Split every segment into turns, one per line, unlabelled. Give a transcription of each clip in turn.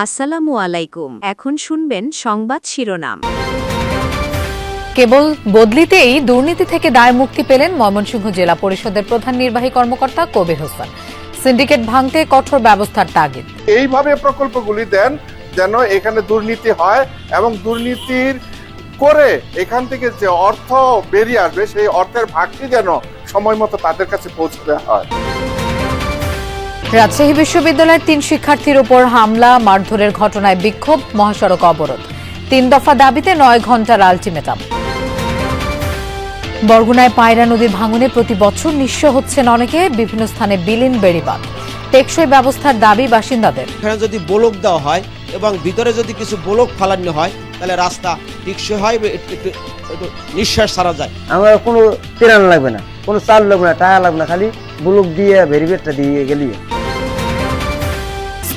আসসালামু আলাইকুম। এখন শুনবেন সংবাদ শিরোনাম।
কেবল বদলিতেই দুর্নীতি থেকে দায় মুক্তি পেলেন ময়মনসিংহ জেলা পরিষদের প্রধান নির্বাহী কর্মকর্তা কবির হোসেন। সিন্ডিকেট ভাঙতে কঠোর ব্যবস্থার তাগিদ।
এইভাবে প্রকল্পগুলি দেন যেন এখানে দুর্নীতি হয় এবং দুর্নীতির করে এখান থেকে যে অর্থ বেরিয়ে আসবে সেই অর্থের ভাগটি যেন সময় মতো তাদের কাছে পৌঁছে দেওয়া হয়।
রাজশাহী বিশ্ববিদ্যালয়ের তিন শিক্ষার্থীর উপর হামলা মারধরের ঘটনায় বিক্ষোভ মহাসড়ক অবরোধ। তিন দফা দাবিতে নয় ঘণ্টার আলটিমেটাম। বরগুনায় পায়রা নদীর ভাঙনে প্রতি বছর নিঃস্ব হচ্ছেন অনেকে বিভিন্ন স্থানে বিলীন বেড়িবাঁধ। টেকসই ব্যবস্থার দাবি বাসিন্দাদের।
এখানে যদি ব্লক দেওয়া হয় এবং ভিতরে যদি কিছু ব্লক ফালানো হয় তাহলে রাস্তা টিকসই হয় একটু নিঃশ্বাস ছাড়া যায়।
আমার কোনো তেরান লাগবে না কোনো চাল লাগবে না টাকা লাগবে না খালি বুলুক দিয়ে ভেরিবেটটা দিয়ে গেলি।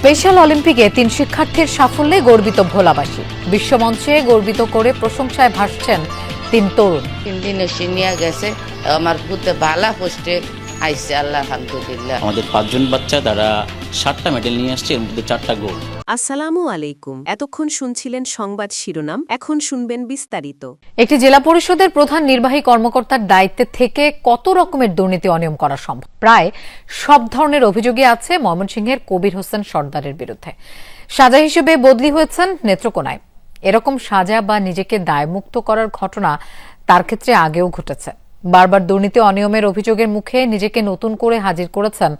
স্পেশাল অলিম্পিকে তিন শিক্ষার্থীর সাফল্যে গর্বিত ভোলাবাসী। বিশ্বমঞ্চে গর্বিত করে প্রশংসায় ভাসছেন তিন তরুণ।
তিন দিনে সিনিয়া নিয়ে গেছে, আমার পুতে বালা পোস্টে আইসে আল্লাহ আলহামদুলিল্লাহ
আমাদের পাঁচজন বাচ্চা তারা সাতটা মেডেল নিয়ে আসছে এর মধ্যে চারটা গোল্ড
আসসালামু আলাইকুম। এতক্ষণ শুনছিলেন সংবাদ শিরোনাম এখন শুনবেন বিস্তারিত।
একটি জেলা পরিষদের প্রধান নির্বাহী কর্মকর্তার দায়িত্বে থেকে কত রকমের দুর্নীতি অনিয়ম করা সম্ভব? প্রায় সব ধরনের অভিযোগই আছে ময়মনসিংহের কবির হোসেন সর্দারের বিরুদ্ধে। সাজা হিসেবে বদলি হয়েছেন নেত্রকোনায়। এরকম সাজা বা নিজেকে দায়মুক্ত করার ঘটনা তার ক্ষেত্রে আগেও ঘটেছে। বারবার দুর্নীতি, অনিয়মের অভিযোগের মুখে নিজেকে নতুন করে হাজির করেছেন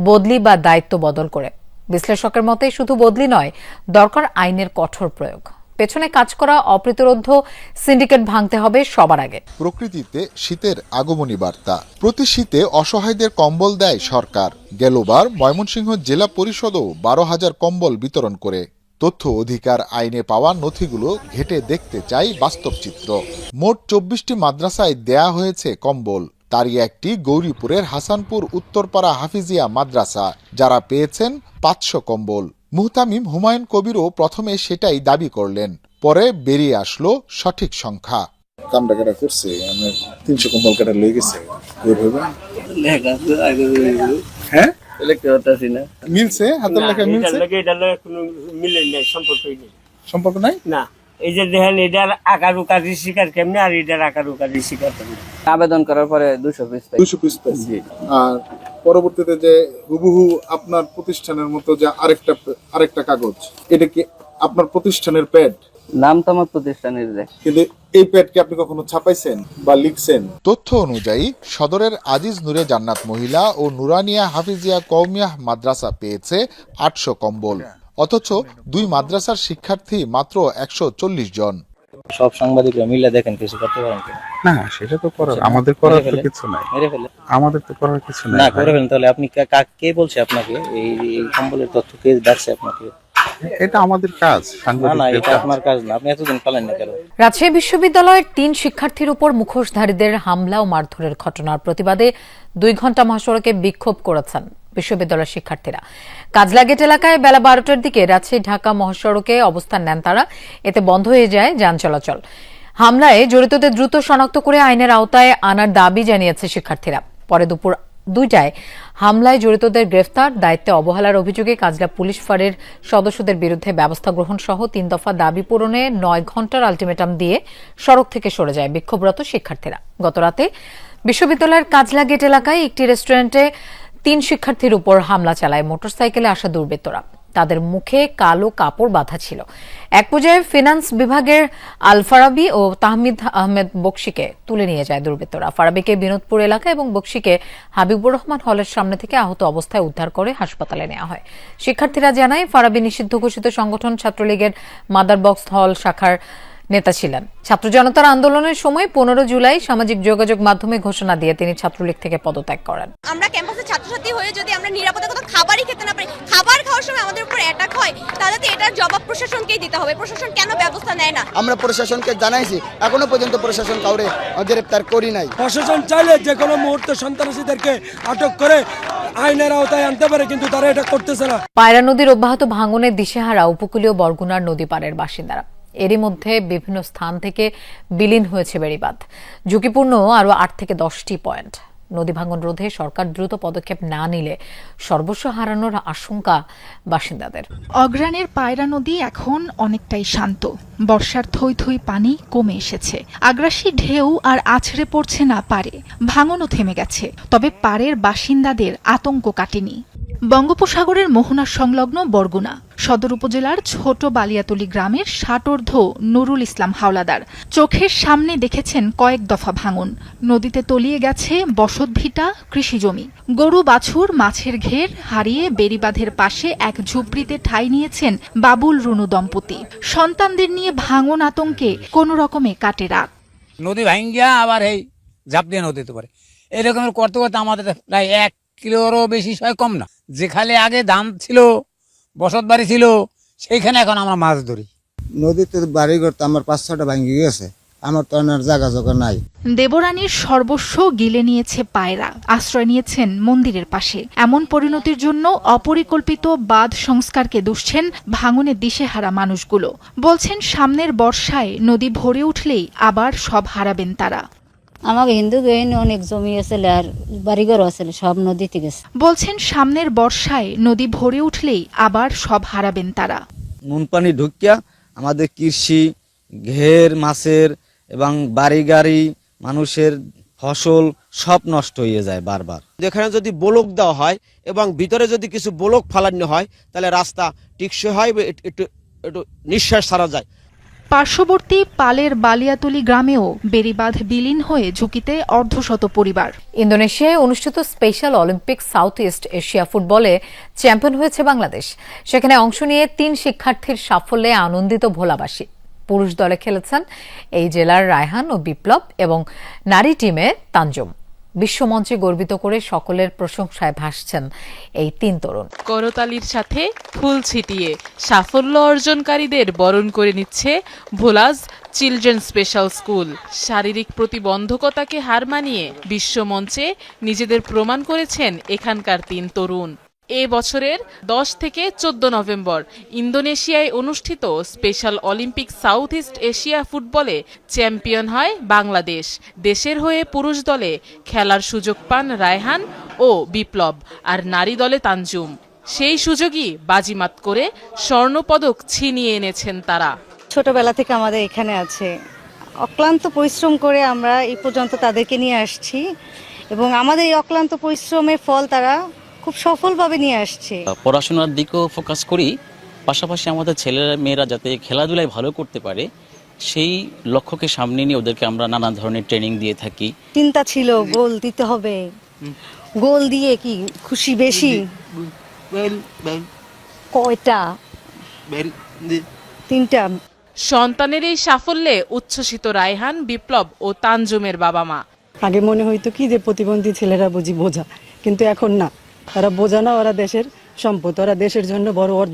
বদলি বা দায়িত্ব বদল করে। বিশ্লেষকের মতে শুধু বদলি নয়, দরকার আইনের কঠোর প্রয়োগ। পেছনে কাজ করা অপ্রতিরোধ্য সিন্ডিকেট ভাঙতে হবে সবার আগে।
প্রকৃতিতে শীতের আগমনী বার্তা। প্রতি শীতে অসহায়দের কম্বল দেয় সরকার। গেলবার ময়মনসিংহ জেলা পরিষদও বারো হাজার কম্বল বিতরণ করে। তথ্য অধিকার আইনে পাওয়া নথিগুলো ঘেটে দেখতে চাই বাস্তব চিত্র মোট চব্বিশটি মাদ্রাসায় দেয়া হয়েছে কম্বল। তারই একটি গৌরীপুরের হাসানপুর উত্তরপাড়া হাফিজিয়া মাদ্রাসা যারা পেয়েছেন পাঁচশো কম্বল। মুহতামিম হুমায়ুন কবিরও প্রথমে সেটাই দাবি করলেন। পরে বেরিয়ে আসলো সঠিক সংখ্যা।
কামটা কেটা করছে আমি তিনশো কম্বল কেটা লেগে মিলছে? হাতের লেখা মিলছে? সম্পর্ক নাই।
না এই যে দেখেন এটার আকার উকারি শিকার কেমনে আর এটার আকার উকারি শিকার কেমনে?
আবেদন করার পরে দুশো পিস
দুশো পিস পাইছি আর পরবর্তীতে যে হুবহু আপনার প্রতিষ্ঠানের মতো যে আরেকটা আরেকটা কাগজ এটা কি আপনার প্রতিষ্ঠানের প্যাড
নাম তো আমার প্রতিষ্ঠানের দেয়
কিন্তু এই প্যাড কি আপনি কখনো ছাপাইছেন বা লিখছেন?
তথ্য অনুযায়ী সদরের আজিজ নূরে জান্নাত মহিলা ও নুরানিয়া হাফিজিয়া কৌমিয়াহ মাদ্রাসা পেয়েছে আটশো কম্বল। অথচ দুই মাদ্রাসার শিক্ষার্থী মাত্র একশো চল্লিশ জন।
সব সাংবাদিকরা মিলে দেখেন কিছু করতে পারেন কিনা?
না সেটা তো করার আমাদের করার তো কিছু নাই।
মেরে ফেলে।
আমাদের তো করার কিছু
না করে ফেলেন তাহলে আপনি কা- বলছে আপনাকে? এই এই কম্বলের তথ্য কে ডাকছে আপনাকে?
এটা আমাদের কাজ
না না এটা আপনার কাজ না। আপনি এতদিন পালেন না কেন?
রাজশাহী বিশ্ববিদ্যালয়ের তিন শিক্ষার্থীর উপর মুখোশধারীদের হামলা ও মারধরের ঘটনার প্রতিবাদে দুই ঘণ্টা মহাসড়কে বিক্ষোভ করেছেন বিশ্ববিদ্যালয়ের শিক্ষার্থীরা। কাজলাগেট এলাকায় বেলা বারোটার দিকে রাজশাহী ঢাকা মহাসড়কে অবস্থান নেন তারা। এতে বন্ধ হয়ে যায় যান চলাচল। হামলায় জড়িতদের দ্রুত শনাক্ত করে আইনের আওতায় আনার দাবি জানিয়েছে শিক্ষার্থীরা। পরে দুপুর দুইটায়। হামলায় জড়িতদের গ্রেফতার, দায়িত্বে অবহেলার অভিযোগে কাজলা পুলিশ ফাঁড়ের সদস্যদের বিরুদ্ধে ব্যবস্থা গ্রহণ সহ তিন দফা দাবি পূরণে নয় ঘণ্টার আলটিমেটাম দিয়ে সড়ক থেকে সরে যায় বিক্ষোভরত শিক্ষার্থীরা। গতরাতে বিশ্ববিদ্যালয়ের কাজলা গেট এলাকায় একটি রেস্টুরেন্টে তিন শিক্ষার্থীর উপর হামলা চালায় মোটরসাইকেলে আসা দুর্বৃত্তরা। তাদের মুখে কালো কাপড় বাঁধা ছিল। এক পর্যায়ে ফিনান্স বিভাগের আলফারাবি ও তাহমিদ আহমেদ বক্সিকে তুলে নিয়ে যায় দুর্বৃত্তরা। ফারাবিকে বিনোদপুর এলাকা এবং বক্সিকে হাবিবুর রহমান হলের সামনে থেকে আহত অবস্থায় উদ্ধার করে হাসপাতালে নেওয়া হয়। শিক্ষার্থীরা জানায়, ফারাবি নিষিদ্ধ ঘোষিত সংগঠন ছাত্রলীগের মাদার বক্স হল শাখার নেতা ছিলেন। ছাত্র জনতার আন্দোলনের সময় পনেরো জুলাই সামাজিক যোগাযোগ মাধ্যমে ঘোষণা দিয়ে তিনি ছাত্রলীগ থেকে পদত্যাগ করেন।
আমরা ক্যাম্পাসে ছাত্রছাত্রী হয়ে যদি আমরা নিরাপদে কোনো খাবারই খেতে না পারি খাবার খাওয়ার সময় আমাদের উপর অ্যাটাক হয় তাহলে তো এটার জবাব প্রশাসনকেই দিতে হবে। প্রশাসন কেন ব্যবস্থা নেয় না?
আমরা প্রশাসনকে জানাইছি এখনও পর্যন্ত প্রশাসন কাউরে গ্রেপ্তার করি নাই।
প্রশাসন চাইলে যে কোনো মুহূর্তে সন্ত্রাসীদেরকে আটক করে আইনের আওতায় আনতে পারে কিন্তু তারা এটা করতেছে না।
পায়রা নদীর অব্যাহত ভাঙনের দিশেহারা উপকূলীয় বরগুনার নদী পাড়ের বাসিন্দারা। এরই মধ্যে বিভিন্ন স্থান থেকে বিলীন হয়েছে বেড়িবাঁধ। ঝুঁকিপূর্ণ আরও আট থেকে দশটি পয়েন্ট। নদী ভাঙন রোধে সরকার দ্রুত পদক্ষেপ না নিলে সর্বস্ব হারানোর আশঙ্কা বাসিন্দাদের।
অগ্রাণের পায়রা নদী এখন অনেকটাই শান্ত। বর্ষার থই থই পানি কমে এসেছে। আগ্রাসী ঢেউ আর আছড়ে পড়ছে না পারে। ভাঙনও থেমে গেছে। তবে পাড়ের বাসিন্দাদের আতঙ্ক কাটেনি। বঙ্গোপসাগরের মোহনা সংলগ্ন বরগুনা সদর উপজেলার ছোট বালিয়াতলি গ্রামের ষাটোর্ধ নুরুল ইসলাম হাওলাদার। চোখের সামনে দেখেছেন কয়েক দফা ভাঙন। নদীতে তলিয়ে গেছে বসতভিটা কৃষিজমি গরু বাছুর, মাছের ঘের হারিয়ে বেড়িবাঁধের পাশে এক ঝুপড়িতে ঠাঁই নিয়েছেন বাবুল রুনু দম্পতি। সন্তানদের নিয়ে ভাঙন আতঙ্কে কোনো রকমে কাটে রাত।
নদী ভাঙ্গিয়া আবার এই ঝাঁপ দিয়ে নদীতে পারে এরকমের করতে করতে আমাদের প্রায় এক কিলোরও বেশি হয় কম না। যেখানে আগে দাম ছিল বসত বাড়ি ছিল সেইখানে এখন আমরা মাছ ধরি।
নদীতে বাড়ি তো আমার পাঁচ ছটা ভাঙ্গি গেছে। আমার তো আর জায়গা জোগা নাই।
দেবরানীর সর্বস্ব গিলে নিয়েছে পায়রা আশ্রয় নিয়েছেন মন্দিরের পাশে। এমন পরিণতির জন্য অপরিকল্পিত বাঁধ সংস্কারকে দুষছেন ভাঙনে দিশেহারা মানুষগুলো। বলছেন সামনের বর্ষায় নদী ভরে উঠলেই আবার সব হারাবেন তারা।
আমাকে হিন্দু গহিনী অনেক জমি আছে আর বাড়িঘর আছে সব নদীতে গেছে।
বলছেন সামনের বর্ষায় নদী ভরে উঠলেই আবার সব হারাবেন তারা।
নুন পানি ঢুকিয়া আমাদের কৃষি ঘের মাছের এবং বাড়ি গাড়ি মানুষের ফসল সব নষ্ট হয়ে যায় বারবার।
যেখানে যদি ব্লক দেওয়া হয় এবং ভিতরে যদি কিছু ব্লক ফালানো হয় তাহলে রাস্তা টিকসই হয় একটু- একটু একটু নিঃশ্বাস ছাড়া যায়।
পার্শ্ববর্তী পালের বালিয়াতলি গ্রামেও বেড়িবাঁধ বিলীন হয়ে ঝুঁকিতে অর্ধশত পরিবার।
ইন্দোনেশিয়ায় অনুষ্ঠিত special Olympic South East Asia ফুটবলে চ্যাম্পিয়ন হয়েছে বাংলাদেশ। সেখানে অংশ নিয়ে তিন শিক্ষার্থীর সাফল্যে আনন্দিত ভোলাবাসী। পুরুষ দলে খেলেছেন এই জেলার রায়হান ও বিপ্লব এবং নারী টিমে তানজুম। বিশ্বমঞ্চে গর্বিত করে সকলের প্রশংসায় ভাসছেন এই তিন তরুণ।
করতালির সাথে ফুল ছিটিয়ে সাফল্য অর্জনকারীদের বরণ করে নিচ্ছে ভোলাজ চিলড্রেন স্পেশাল স্কুল। শারীরিক প্রতিবন্ধকতাকে হার মানিয়ে বিশ্বমঞ্চে নিজেদের প্রমাণ করেছেন এখানকার তিন তরুণ। এ বছরের দশ থেকে চোদ্দ নভেম্বর ইন্দোনেশিয়ায় অনুষ্ঠিত special Olympic South East Asia ফুটবলে চ্যাম্পিয়ন হয় বাংলাদেশ। দেশের হয়ে পুরুষ দলে খেলার সুযোগ পান রায়হান ও বিপ্লব, আর নারী দলে তানজুম। সেই সুযোগই বাজিমাত করে স্বর্ণপদক ছিনিয়ে এনেছেন তারা।
ছোটবেলা থেকে আমাদের এখানে আছে। অক্লান্ত পরিশ্রম করে আমরা এই পর্যন্ত তাদেরকে নিয়ে আসছি এবং আমাদের এই অক্লান্ত পরিশ্রমের ফল তারা খুব সফলভাবে নিয়ে আসছে।
পড়াশোনার দিকেও ফোকাস করি পাশাপাশি আমাদের ছেলেরা মেয়েরা যাতে খেলাধুলায় ভালো করতে পারে সেই লক্ষ্যকে সামনে নিয়ে ওদেরকে আমরা নানা ধরনের ট্রেনিং দিয়ে থাকি।
চিন্তা ছিল গোল দিতে হবে। গোল দিয়ে কি খুশি বেশি? কয়টা? তিনটা।
সন্তানের এই সাফল্যে উচ্ছ্বসিত রায়হান বিপ্লব ও তানজুমের বাবা মা।
আগে মনে হইতো কি যে প্রতিবন্ধী ছেলেরা বুঝি বোঝা কিন্তু এখন না। ওরা বোঝা না ওরা দেশের সম্পদ ওরা দেশের জন্য বড়